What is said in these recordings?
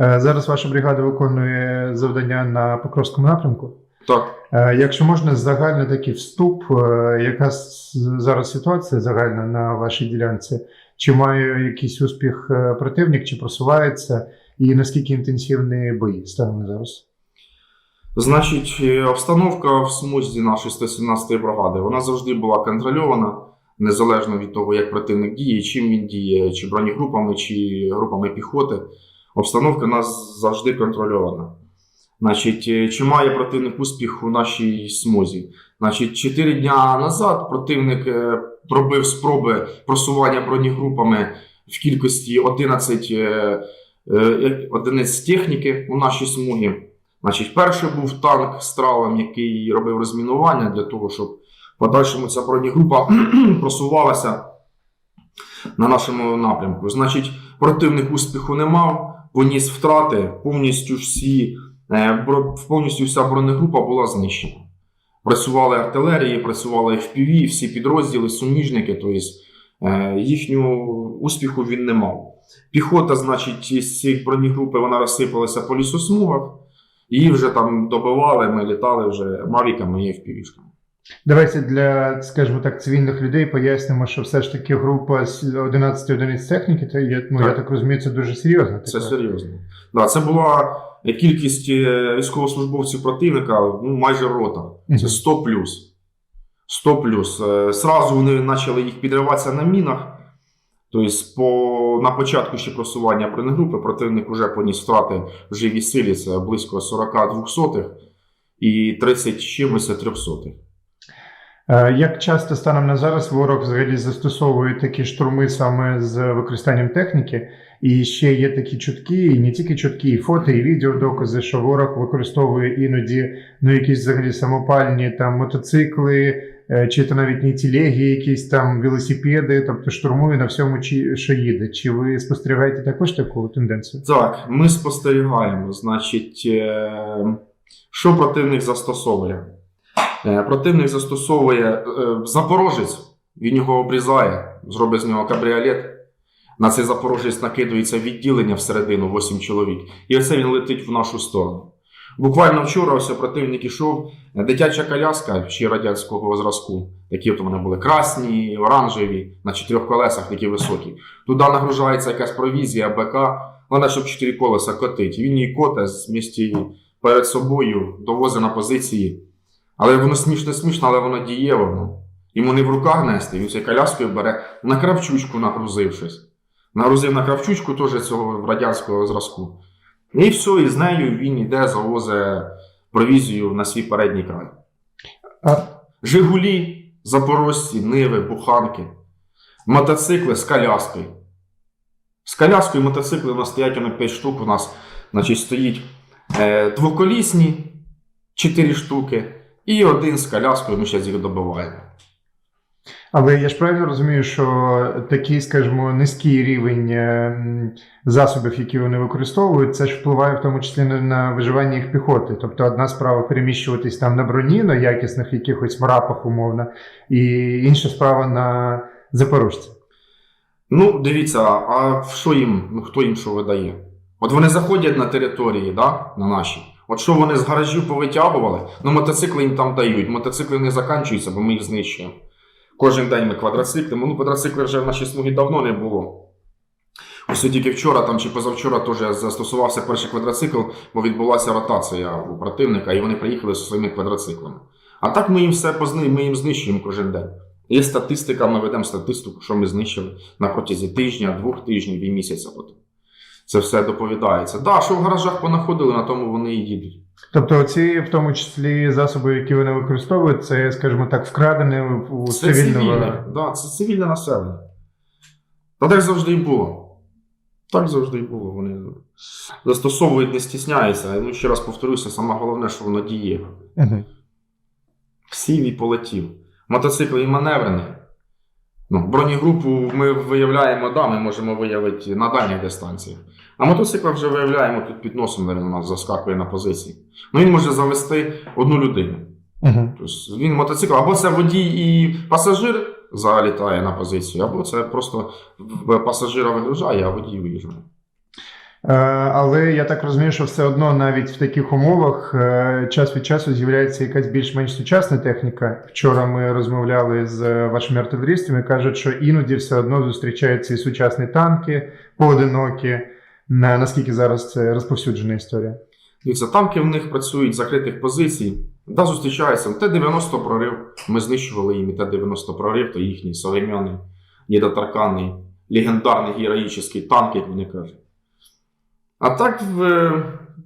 Е, Зараз ваша бригада виконує завдання на Покровському напрямку. Так. Е, Якщо можна, загальний такий вступ, е, яка зараз ситуація загальна на вашій ділянці? Чи має якийсь успіх противник, чи просувається, і наскільки інтенсивні бої станом зараз? Значить, обстановка в смузі нашої 117-ї бригади вона завжди була контрольована, незалежно від того, як противник діє, чим він діє, чи бронегрупами, чи групами піхоти. Обстановка у нас завжди контрольована. Значить, е, чи має противник успіх у нашій смузі? Значить, 4 дня назад противник е, пробив спроби просування бронегрупами в кількості 11 е, одиниць техніки у нашій смугі. Значить, перший був танк з тралом, який робив розмінування для того, щоб в подальшому ця бронегрупа просувалася на нашому напрямку. Значить, противник успіху не мав, поніс втрати, повністю всі, е, повністю вся бронегрупа була знищена. Працювали артилерії, працювали FPV, всі підрозділи, суміжники, тобто їхнього успіху він не мав. Піхота, значить, із цих бронегрупи вона розсипалася по лісосмугах. Її вже там добивали, ми літали вже мавіками і FPV-шками. Давайте для, скажімо так, цивільних людей пояснимо, що все ж таки група 11 одиниць техніки, то я, ну, так. я так розумію, це дуже серйозно. Це серйозно. Да, це була е, кількість е, військовослужбовців противника, ну майже рота. Це 100 плюс. 100 плюс. Е, сразу вони почали їх підриватися на мінах. Тобто, по, на початку ще просування бронегрупи противник вже поніс втрати в живій силі, це близько 42 і 30 чимось 300 як часто станом на зараз ворог взагалі застосовує такі штурми саме з використанням техніки? І ще є такі чутки, і не тільки чутки, і фото, і відеодокази, що ворог використовує іноді ну, якісь взагалі самопальні там мотоцикли, е, чи то навіть не тілеги, якісь там велосипеди, тобто штурмує на всьому, чи- що їде. Чи ви спостерігаєте також таку тенденцію? Так, ми спостерігаємо. Значить, е, що противник застосовує? Е, Противник застосовує е, запорожець, він його обрізає, зробить з нього кабріолет. На цей запорожець накидується відділення всередину 8 чоловік. І оце він летить в нашу сторону. Буквально вчора ось противник ішов, дитяча коляска ще радянського зразку. Такі от вони були красні, оранжеві, на чотирьох колесах такі високі. Туди нагружається якась провізія, БК, Вона, щоб чотири колеса котить. Він її коте з місті перед собою довозить на позиції. Але воно смішно смішно, але воно дієво. Ну. Йому не в руках нести, він цією коляскою бере на кравчучку нагрузив щось. Нагрузив на кравчучку теж цього радянського зразку. І все, і з нею він іде, завозить провізію на свій передній край. А, Жигулі, запорожці, ниви, буханки, мотоцикли з коляскою. З коляскою мотоцикли у нас стоять вони 5 штук. У нас значить, стоїть е, двоколісні 4 штуки, і один з коляскою ми зараз їх добиваємо. Але я ж правильно розумію, що такий, скажімо, низький рівень е, засобів, які вони використовують, це ж впливає в тому числі на, на виживання їх піхоти. Тобто одна справа переміщуватись там на броні, на якісних якихось мрапах, умовно, і інша справа на запорожці. Ну, дивіться, а що їм, ну, хто їм що видає? От вони заходять на території, да, на наші. От що вони з гаражів повитягували, ну мотоцикли їм там дають. Мотоцикли не закінчуються, бо ми їх знищуємо. Кожен день ми квадроциклимо. Ну, квадроцикли вже в нашій смугі давно не було. Ось тільки вчора там чи позавчора теж застосувався перший квадроцикл, бо відбулася ротація у противника, і вони приїхали зі своїми квадроциклами. А так ми їм все позни, ми їм знищуємо кожен день. Є статистика, ми ведемо статистику, що ми знищили на протязі тижня, двох тижнів і місяця. Це все доповідається. Так, да, що в гаражах понаходили, на тому вони і їдуть. Тобто, ці, в тому числі, засоби, які вони використовують, це, скажімо так, вкрадені у Це цивільного. цивільне, да, це цивільне населення. Та так завжди і було. Так завжди і було. Вони застосовують, не стісняються. Ну, ще раз повторюся, саме головне, що воно діє. Мгм. Сів і полетів. Мотоцикл і маневрений. Ну, бронегрупу ми виявляємо, да, ми можемо виявити на дальніх дистанціях. А мотоцикл вже виявляємо тут під носом, він у нас заскакує на позиції. Ну він може завести одну людину. Мгм. Тобто він мотоцикл, або це водій і пасажир залітає на позицію, або це просто пасажира вигружає, а водій виїжджає. Е, Але я так розумію, що все одно навіть в таких умовах е, час від часу з'являється якась більш-менш сучасна техніка. Вчора ми розмовляли з вашими артилерістами, кажуть, що іноді все одно зустрічаються і сучасні танки поодинокі. На- Наскільки зараз це розповсюджена історія? Дивіться, танки в них працюють з закритих позицій. Да, зустрічаються. Т-90 прорив. Ми знищували їм і Т-90 прорив, то їхній современний, недоторканний, легендарний героїчний танк, як вони кажуть. А так,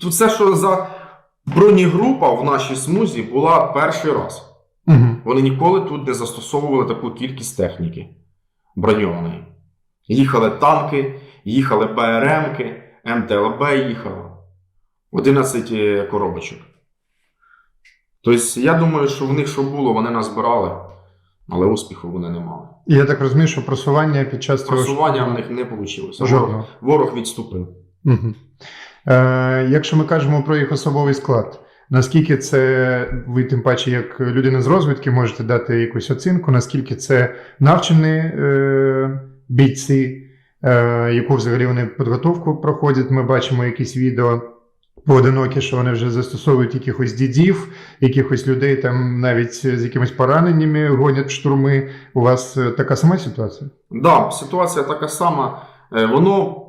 тут все, що за бронегрупа в нашій смузі була перший раз. Угу. Вони ніколи тут не застосовували таку кількість техніки броньованої. Їхали танки, їхали БРМки, МТЛБ їхало. 11 е, коробочок. Тобто, я думаю, що в них що було, вони назбирали, але успіху вони не мали. І я так розумію, що просування під час цього Просування в них не вийшло. Ворог, ворог відступив. Угу. Е, якщо ми кажемо про їх особовий склад, наскільки це ви, тим паче, як людина з розвідки, можете дати якусь оцінку, наскільки це навчені е, бійці, е, яку взагалі вони підготовку проходять. Ми бачимо якісь відео поодинокі, що вони вже застосовують якихось дідів, якихось людей там навіть з якимись пораненнями гонять в штурми. У вас е, така сама ситуація? Да, ситуація така сама. Е, Воно,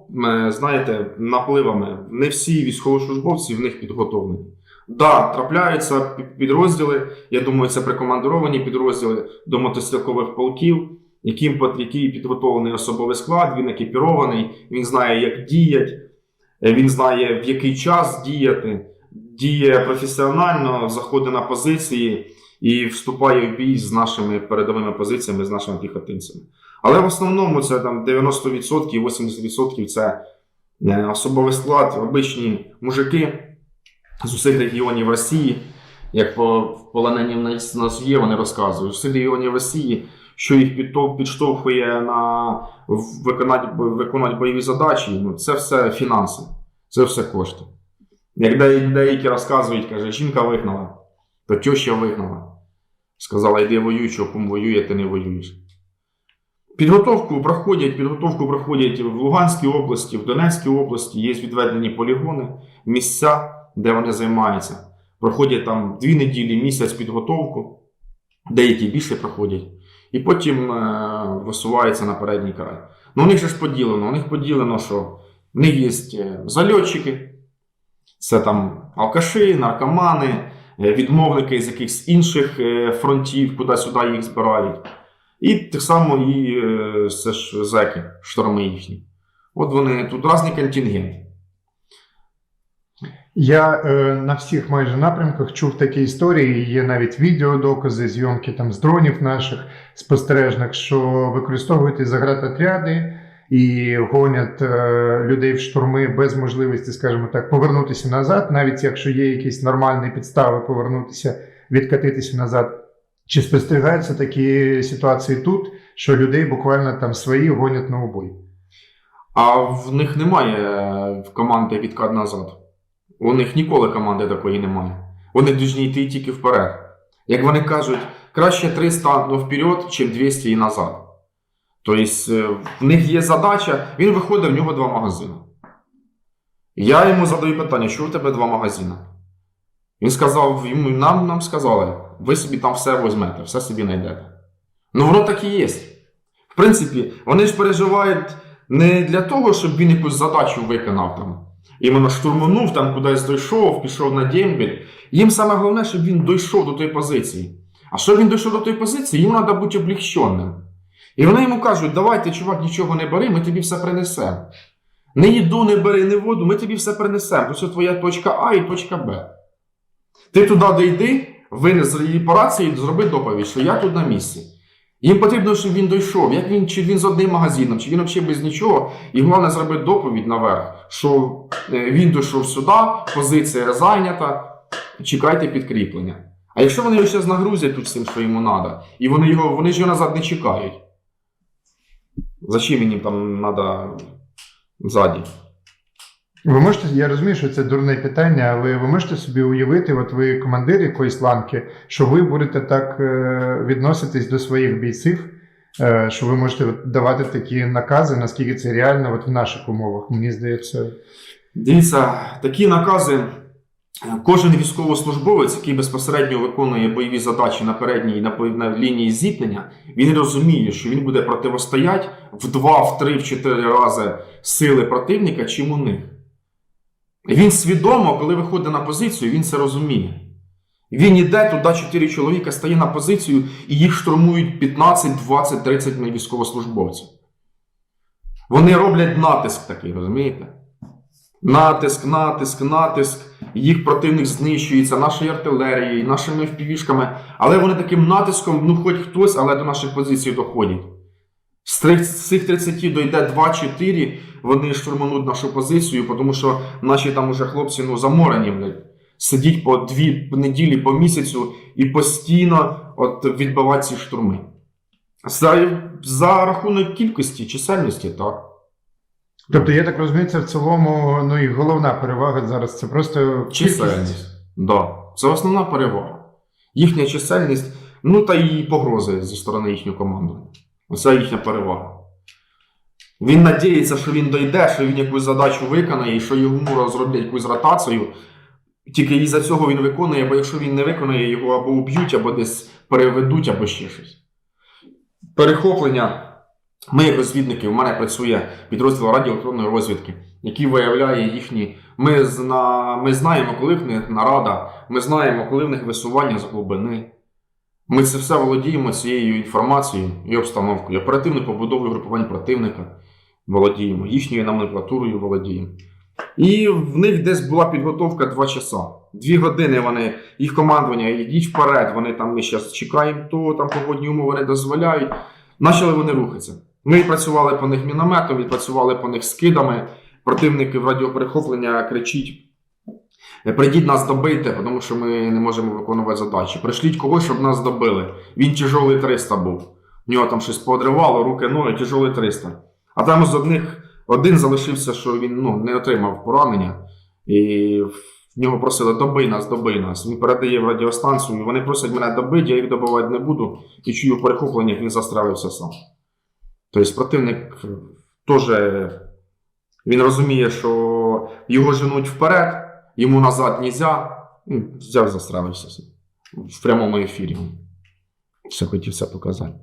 знаєте, напливами. Не всі військовослужбовці в них підготовлені. Да, трапляються пі- підрозділи. Я думаю, це прикомандировані підрозділи до мотострілкових полків, яким який підготовлений особовий склад, він екіпірований, він знає, як діять, е, він знає, в який час діяти, діє професіонально, заходить на позиції і вступає в бій з нашими передовими позиціями, з нашими піхотинцями. Але в основному це там 90%, 80% це е, особовий склад, обичні мужики з усіх регіонів Росії. Як по в нас, є, вони розказують, з усіх регіонів Росії, що їх підштовхує на виконати, виконати бойові задачі, ну, це все фінанси, це все кошти. Як деякі розказують, каже, жінка вигнала, то теща вигнала. Сказала, йди воюй, кум воює, ти не воюєш. Підготовку проходять, підготовку проходять в Луганській області, в Донецькій області, є відведені полігони, місця, де вони займаються. Проходять там дві неділі, місяць підготовку, деякі більше проходять, і потім е, висуваються на передній край. Ну, у них же ж поділено. У них поділено, що в них є е, зальотчики, це там алкаші, наркомани, е, відмовники з якихось інших е, фронтів, куди-сюди їх збирають. І так само і е, це ж зеки, шторми їхні. От вони тут різний контингент. Я е, на всіх майже напрямках чув такі історії. Є навіть відеодокази, зйомки там з дронів наших спостережних, що використовують заградотряди і гонять е, людей в штурми без можливості, скажімо так, повернутися назад, навіть якщо є якісь нормальні підстави повернутися, відкатитися назад. Чи спостерігаються такі ситуації тут, що людей буквально там свої гонять на убой? А в них немає е, команди відкат назад. У них ніколи команди такої немає. Вони повинні йти тільки вперед. Як вони кажуть, краще 300 ну, вперед, чим 200 і назад. Тобто е, в них є задача, він виходить, в нього два магазини. Я йому задаю питання, що у тебе два магазини? Він сказав, нам, нам сказали, ви собі там все візьмете, все собі знайдете. Ну воно так і є. В принципі, вони ж переживають не для того, щоб він якусь задачу виконав там. Іменно штурманув, там кудись дійшов, пішов на дембель. Їм саме головне, щоб він дійшов до тої позиції. А щоб він дійшов до тої позиції, йому треба бути облегченим. І вони йому кажуть: давай ти, чувак, нічого не бери, ми тобі все принесемо. Не їду, не бери, не воду, ми тобі все принесемо. Ось твоя точка А і точка Б. Ти туди дійди, винес її по рації, зроби доповідь, що я тут на місці. Їм потрібно, щоб він дійшов. Як він, чи він з одним магазином, чи він взагалі без нічого. І головне зробити доповідь наверх, що е, він дійшов сюди, позиція зайнята, чекайте підкріплення. А якщо вони його зараз нагрузять тут всім, що йому треба, і вони, його, вони ж його назад не чекають. Зачем їм там треба ззаді? Ви можете, я розумію, що це дурне питання, але ви можете собі уявити, от ви командир якоїсь ланки, що ви будете так е, відноситись до своїх бійців, е, що ви можете давати такі накази, наскільки це реально от в наших умовах. Мені здається, Дивіться, такі накази. Кожен військовослужбовець, який безпосередньо виконує бойові задачі на передній на, лінії зіткнення, він розуміє, що він буде протистояти в два, в три, в чотири рази сили противника, чим у них. Він свідомо, коли виходить на позицію, він це розуміє. Він іде туди, чотири чоловіка стає на позицію, і їх штурмують 15, 20, 30 військовослужбовців. Вони роблять натиск такий, розумієте? Натиск, натиск, натиск. Їх противник знищується нашою артилерією, нашими впівішками. Але вони таким натиском, ну хоч хтось, але до наших позицій доходять. З цих 30 дойде 2-4, вони штурмануть нашу позицію, тому що наші там уже хлопці ну, заморені, блядь. Сидіть по дві неділі, по місяцю і постійно от, відбивати ці штурми. За, за рахунок кількості, чисельності, так. тобто я так розумію, це в цілому ну і головна перевага зараз. Це просто Чисельність. Да. Це основна перевага. Їхня чисельність, ну та і погрози зі сторони їхнього командування. Оце їхня перевага. Він надіється, що він дойде, що він якусь задачу виконає, і що йому розроблять якусь ротацію. Тільки із-за цього він виконує, бо якщо він не виконує, його або уб'ють, або десь переведуть, або ще щось. Перехоплення. Ми, як розвідники, у мене працює підрозділ радіоелектронної розвідки, який виявляє їхні. Ми, зна... ми знаємо, коли в них нарада, ми знаємо, коли в них висування з глибини. Ми це все володіємо цією інформацією і обстановкою. Оперативною побудовою групувань противника володіємо, їхньою номенклатурою володіємо. І в них десь була підготовка 2 часа. Дві години вони, їх командування, йдіть вперед, вони там ми зараз чекаємо, то там погодні умови не дозволяють. Почали вони рухатися. Ми відпрацювали по них мінометом, відпрацювали по них скидами. Противник в радіоперехоплення кричить: «Е, прийдіть нас добити, тому що ми не можемо виконувати задачі. Пришліть когось, щоб нас добили. Він тяжолий 300 був. В нього там щось подривало, руки, ноги, тяжолий 300. А там з одних один залишився, що він ну, не отримав поранення, і в нього просили добий нас, добий нас. Він передає в радіостанцію, вони просять мене добити, я їх добивати не буду, і чую перехоплення, як він застрелився сам. Тобто противник теж розуміє, що його женуть вперед, йому назад нельзя. Ну, Взяв застрелився в прямому ефірі. Все хотів це показати.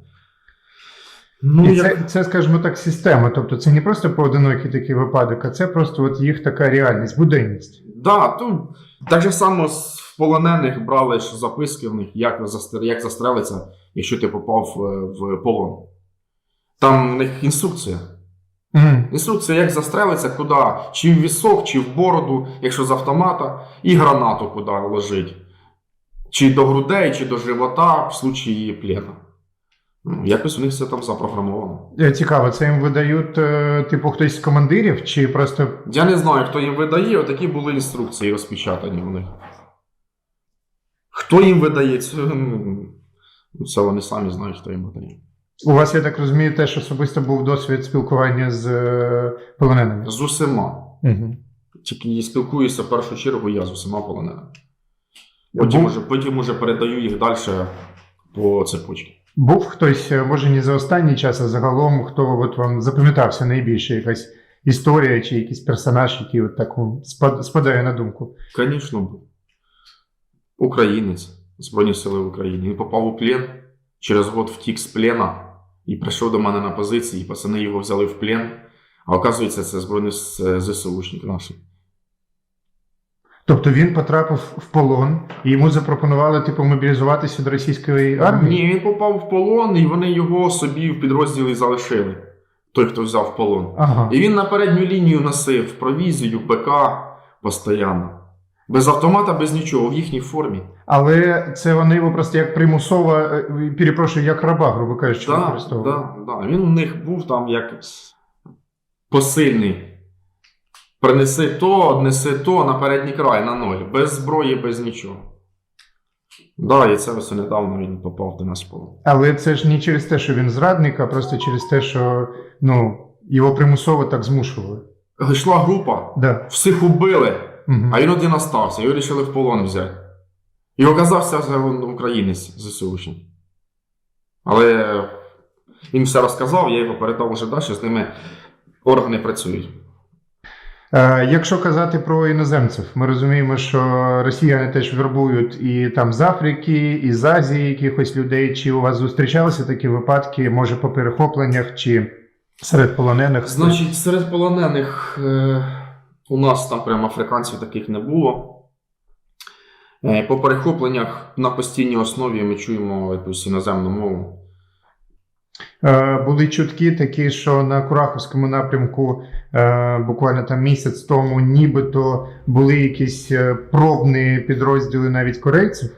Ну, І як- це, це, скажімо так, система. Тобто це не просто поодинокий такий випадок, а це просто от їх така реальність, буденність. Да, то так же само з полонених брали ж записки в них, як, застр... як застрелиться, якщо ти попав е, в полон. Там в них інструкція. Мгм. Інструкція, як застрелиться, куди, чи в вісок, чи в бороду, якщо з автомата, і гранату куди ложить. Чи до грудей, чи до живота в случаї плена. Ну, якось у них все там запрограмовано. Е, Цікаво, це їм видають, е, типу, хтось з командирів, чи просто Я не знаю, хто їм видає, отакі були інструкції розпечатані у них. Хто їм видає, це, ну, це вони самі знають, хто їм видає. У вас, я так розумію, теж особисто був досвід спілкування з е, полоненими. З усіма. Угу. Тільки спілкуюся в першу чергу я з усіма полоненими. Потім Був, уже, потім уже передаю їх далі по цепочці. був хтось, е, може, не за останній час, а загалом, хто от вам запам'ятався найбільше, якась історія чи якийсь персонаж, який от так спадає на думку. Звісно, був. Українець Збройні Сили України. Він попав у плен, через год втік з плена і прийшов до мене на позиції, і пацани його взяли в плен. А оказується, це Збройні С- ЗСУшник наші. Тобто він потрапив в полон, і йому запропонували типу мобілізуватися до російської армії. Ні, він попав в полон, і вони його собі в підрозділі залишили. Той, хто взяв в полон. Ага. І він на передню лінію носив провізію, БК постійно. Без автомата, без нічого, в їхній формі. Але це вони його просто як примусово, е, перепрошую, як раба, грубо кажучи, Так, використовували. да, да. Він у них був там як посильний. Принеси то, однеси то на передній край на ноль. Без зброї, без нічого. Да, і це ось недавно він попав до нас в полон. Але це ж не через те, що він зрадник, а просто через те, що ну, його примусово так змушували. Йшла група, Да. всіх убили, Угу. а він один остався, його вирішили в полон взяти. І оказався він українець ЗСУшник. Але Їм все розказав, я його передав уже далі, з ними органи працюють. Е, Якщо казати про іноземців, ми розуміємо, що росіяни теж вербують і там з Африки, і з Азії якихось людей. Чи у вас зустрічалися такі випадки, може по перехопленнях, чи серед полонених? Значить, серед полонених е, у нас там прямо африканців таких не було. Е, по перехопленнях на постійній основі ми чуємо якусь іноземну мову. Е, Були чутки такі, що на Кураховському напрямку е, буквально там місяць тому, нібито були якісь пробні підрозділи навіть корейців.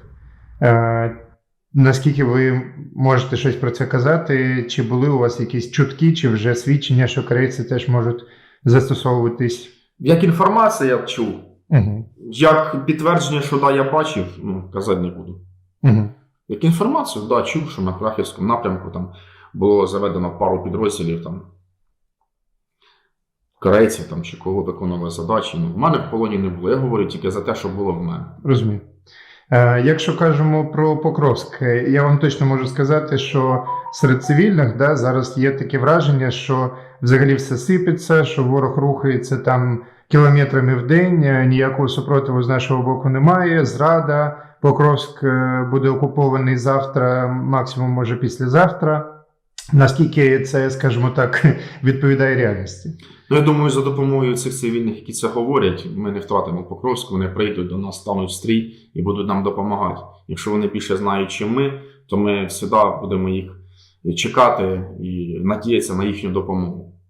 Наскільки ви можете щось про це казати? Чи були у вас якісь чутки, чи вже свідчення, що корейці теж можуть застосовуватись? Як інформація я чув, Угу. як підтвердження, що да, я бачив, ну, казати не буду. Угу. Як інформацію, да, чув, що на Крахівському напрямку там було заведено пару підрозділів там корейців там, чи кого виконували задачі. Ну, в мене в полоні не було. Я говорю тільки за те, що було в мене. Розумію. Е, Якщо кажемо про Покровськ, е, я вам точно можу сказати, що серед цивільних да, зараз є таке враження, що взагалі все сипеться, що ворог рухається там кілометрами в день, е, ніякого супротиву з нашого боку немає. Зрада, Покровськ буде окупований завтра, максимум може післязавтра. Наскільки це, скажімо так, відповідає реальності? Ну, я думаю, за допомогою цих цивільних, які це говорять, ми не втратимо Покровську, вони прийдуть до нас, стануть в стрій і будуть нам допомагати. Якщо вони більше знають, чим ми, то ми завжди будемо їх чекати і надіятися на їхню допомогу.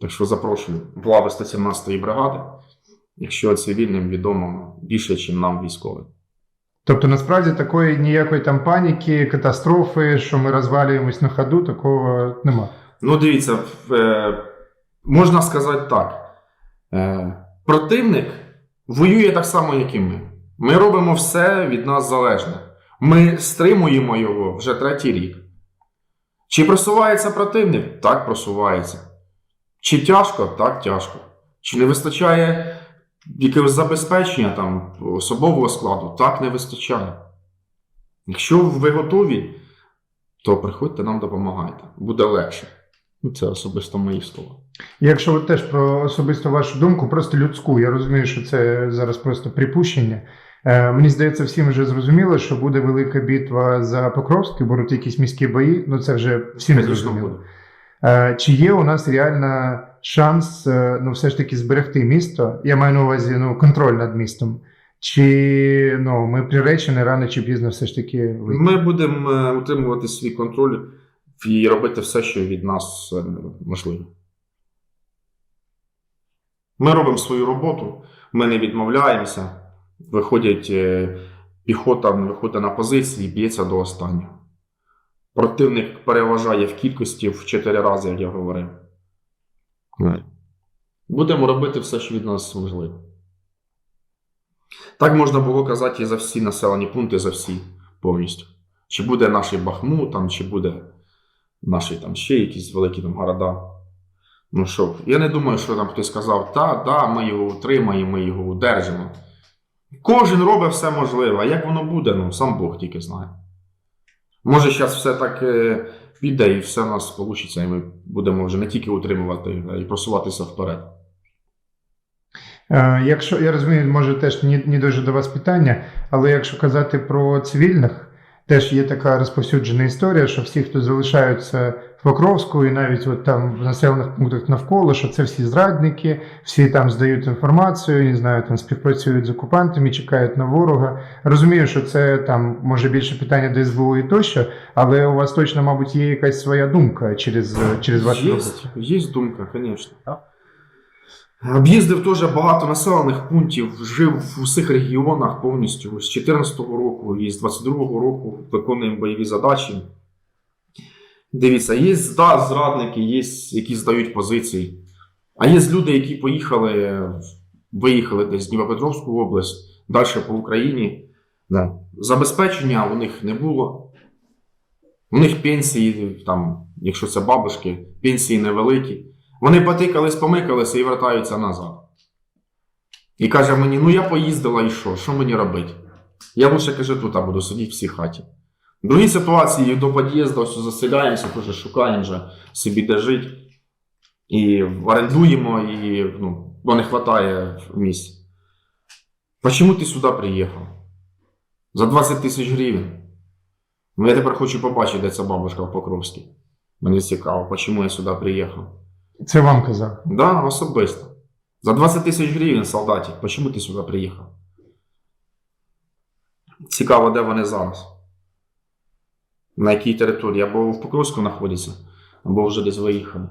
Так що запрошую в лави 117-ї бригади, якщо цивільним відомо більше, ніж нам військовим. Тобто, насправді такої ніякої там паніки, катастрофи, що ми розвалюємось на ходу, такого нема. Ну, дивіться, е, можна сказати так. Е, противник воює так само, як і ми. Ми робимо все від нас залежне. Ми стримуємо його вже третій рік. Чи просувається противник? Так, просувається. Чи тяжко? Так, тяжко. Чи не вистачає якогось забезпечення там, особового складу? Так, не вистачає. Якщо ви готові, то приходьте нам допомагайте. Буде легше. Ну, Це особисто мої слова. Якщо от теж про особисто вашу думку, просто людську, я розумію, що це зараз просто припущення. Е, мені здається, всім вже зрозуміло, що буде велика битва за Покровськ, і будуть якісь міські бої. Ну це вже всім зрозуміло. буде. Е, Чи є у нас реально шанс е, ну, все ж таки зберегти місто? Я маю на увазі ну, контроль над містом. Чи ну, ми приречені рано чи пізно все ж таки вийти? Ми будемо е, утримувати свій контроль і робити все, що від нас можливо. Ми робимо свою роботу, ми не відмовляємося. Виходять піхота, виходить на позиції, б'ється до останнього. Противник переважає в кількості в 4 рази, як я говорив. Будемо робити все, що від нас можливо. Так можна було казати і за всі населені пункти, за всі повністю. Чи буде наш Бахмут, там, чи буде наші там ще якісь великі там города. Ну що, я не думаю, що там хтось сказав, та, да, ми його утримаємо, ми його удержимо. Кожен робить все можливе, а як воно буде, ну сам Бог тільки знає. Може, зараз все так е, піде і все у нас вийде, і ми будемо вже не тільки утримувати, а й просуватися вперед. Е, Якщо я розумію, може теж не, не дуже до вас питання, але якщо казати про цивільних, теж є така розповсюджена історія, що всі, хто залишаються Покровську і навіть от там в населених пунктах навколо, що це всі зрадники, всі там здають інформацію, не знаю, там співпрацюють з окупантами, чекають на ворога. Розумію, що це там може більше питання до СБУ і тощо, але у вас точно, мабуть, є якась своя думка через, через вашу Є, роботу. є думка, звісно. Об'їздив теж багато населених пунктів, жив в усіх регіонах повністю з 2014 року і з 2022 року виконуємо бойові задачі. Дивіться, є да, зрадники, є, які здають позиції. А є люди, які поїхали, виїхали десь в Дніпропетровську область, далі по Україні. Да. Забезпечення у них не було. У них пенсії, там, якщо це бабушки, пенсії невеликі. Вони потикались, помикалися і вертаються назад. І каже мені: ну я поїздила і що? Що мені робити? Я лише каже, тут буду сидіти в цій хаті. Другі ситуації до під'їзду ось заселяємося, теж шукаємо вже собі де жити. І орендуємо, і ну, бо не вистачає місць. Почему ти сюди приїхав? За 20 тисяч гривень. Ну, я тепер хочу побачити, де ця бабушка в Покровській. Мені цікаво, чому я сюди приїхав. Це вам казав. Да, особисто. За 20 тисяч гривень, солдатик, почему ти сюди приїхав? Цікаво, де вони зараз. На якій території? Або в Покровську знаходяться, або вже десь виїхали.